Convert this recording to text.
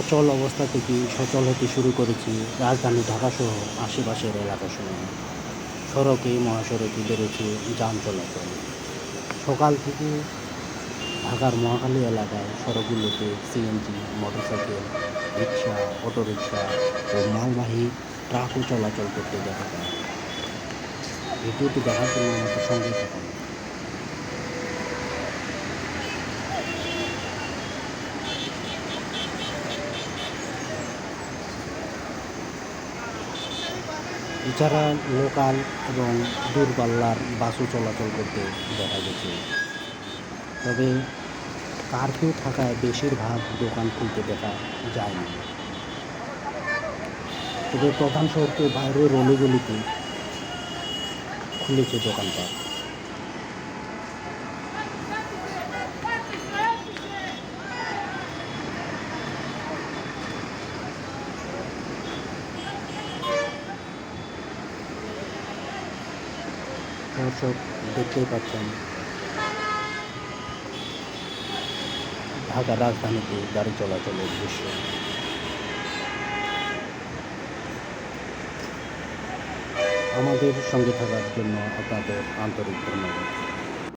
অচল অবস্থা থেকে সচল হতে শুরু করেছে রাজধানী ঢাকাসহ আশেপাশের এলাকাসমূহ সড়কে, মহাসড়কে বেড়েছে যান চলাচল। সকাল থেকে ঢাকার মহাখালী এলাকায় সড়কগুলোতে সিএনজি, মোটরসাইকেল রিক্সা অটোরিকশা ও মালবাহী ট্রাকও চলাচল করতে দেখা যায়। ভিডিওটি দেখার জন্য আমাদের সঙ্গে থাকুন এছাড়া লোকাল এবং দূরপাল্লার বাসও চলাচল করতে দেখা গেছে। তবে কারফিউ থাকায় বেশিরভাগ দোকান খুলতে দেখা যায়নি। তবে প্রধান শহরকে বাইরের অলিগলিতে খুলেছে দোকানপাট সব দেখতেই পাচ্ছেন। ঢাকা রাজধানীতে গাড়ি চলাচলের দৃশ্য। আমাদের সঙ্গে থাকার জন্য আপনাদের আন্তরিক ধন্যবাদ।